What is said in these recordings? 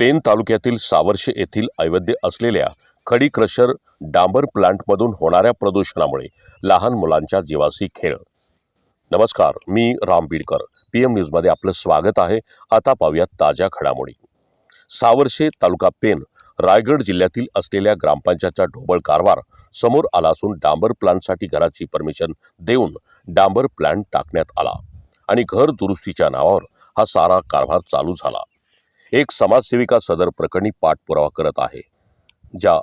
Pen तालुक्यातील सावर्शे येथील अवैध असलेल्या खडी क्रशर डांबर प्लांटमधून होणाऱ्या प्रदूषणामुळे लहान मुलांच्या जीवाशी खेळ. नमस्कार मी राम बीडकर. पी एम न्यूजमध्ये आपलं स्वागत आहे. आता पाहूयात ताज्या घडामोडी. सावर्शे तालुका पेन रायगड जिल्ह्यातील असलेल्या ग्रामपंचायतचा ढोबळ कारभार समोर आला असून डांबर प्लांटसाठी घराची परमिशन देऊन डांबर प्लांट टाकण्यात आला. आणि घर दुरुस्तीच्या नावावर हा सारा कारभार चालू झाला. एक समाजसेविका सदर प्रकरणी पाठपुरावा करत आहे. ज्या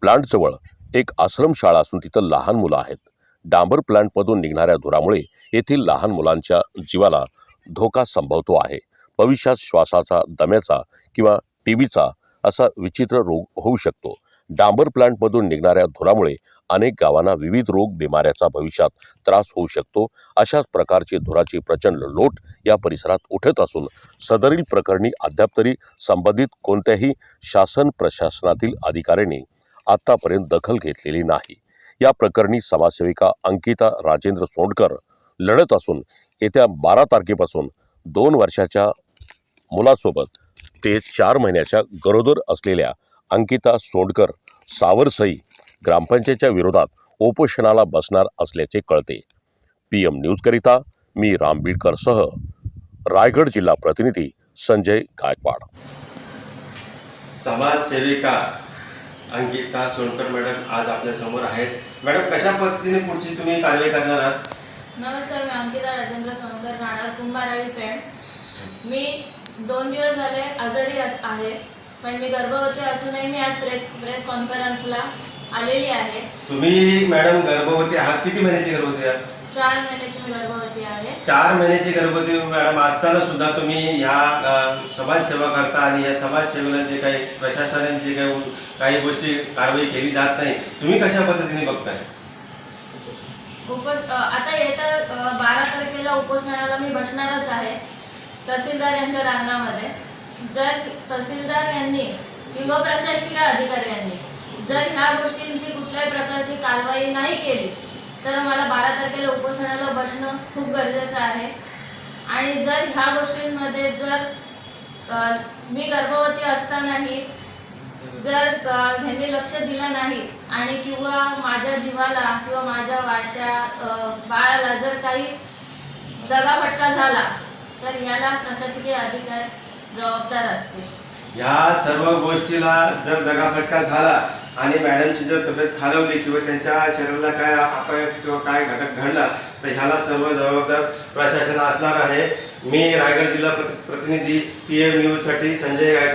प्लांटजवळ एक आश्रमशाळा असून तिथं लहान मुलं आहेत. डांबर प्लांटमधून निघणाऱ्या धुरामुळे येथील लहान मुलांच्या जीवाला धोका संभवतो आहे. भविष्यात श्वासाचा दम्याचा किंवा टीबीचा असा विचित्र रोग होऊ शकतो. डांबर प्लांटमधून निघणाऱ्या धुरामुळे अनेक गावांना विविध रोग बिमाऱ्याचा भविष्यात त्रास होऊ शकतो. अशाच प्रकारची धुराची प्रचंड लोट या परिसरात उठत असून सदरील प्रकरणी अद्याप तरी संबंधित कोणत्याही शासन प्रशासनातील अधिकाऱ्यांनी आत्तापर्यंत दखल घेतलेली नाही. या प्रकरणी समाजसेविका अंकिता राजेंद्र सोंडकर लढत असून येत्या बारा तारखेपासून दोन वर्षाच्या मुलासोबत ते चार महिन्याच्या गरोदर असलेल्या अंकिता सोंडकर सावरसई ग्रामपंचायतच्या विरोधात उपोषणाला बसणार असल्याचे कळते. पी एम न्यूजकरिता मी राम बीडकरसह रायगड जिल्हा प्रतिनिधी संजय गायकवाड. समाजसेविका अंकिता सोनकर मॅडम आज आपल्यासमोर आहेत. मॅडम कशा पद्धतीने पुढची तुम्ही कारवाई करणार आहात? नमस्कार मी अंकिता राजेंद्र सोनकर राहणार कुंभाराळी पेण मी दोन दिवस झाले आजारी अस- आहे पण मी गर्भवती असूनही मी आज प्रेस प्रेस कॉन्फरन्सला आलेली आहे. तुम्ही मॅडम गर्भवती आहात? किती महिन्याची गर्भवती आहात? चार महिन्याची मी गर्भवती आहे. चार महिन्याची गर्भवती मॅडम असताना सुद्धा तुम्ही ह्या अ, समाजसेवा करता आणि या समाजसेवेला जे काही प्रशासनाने जे काही काही गोष्टी कारवाई केली जात नाही तुम्ही कशा पद्धतीने बघताय? उपोष अ, आता येत्या अ, बारा तारखेला उपोषणाला मी बसणारच आहे तहसीलदार यांच्या रांगणामध्ये. जर तहसीलदार यांनी किंवा प्रशासकीय अधिकारी यांनी जर ह्या गोष्टींची कुठल्याही प्रकारची कारवाई नाही केली तर मला बारा तारखेला उपोषणाला बसणं खूप गरजेचं आहे. आणि जर ह्या गोष्टींमध्ये जर मी गर्भवती असतानाही जर ह्यांनी लक्ष दिलं नाही आणि किंवा माझ्या जीवाला किंवा माझ्या वाढत्या बाळाला जर काही दगाफटका झाला तर याला प्रशासकीय अधिकार जबाबदार असतील. या सर्व गोष्टीला जर दगाफटका झाला आणि मॅडमची जर तब्येत खालवली किंवा त्यांच्या शरीराला काय अपाय किंवा काय घटक घडला तर ह्याला सर्व जबाबदार प्रशासन असणार आहे. मी रायगड जिल्हा प्रतिनिधी पी एम न्यूजसाठी संजय गायकवाड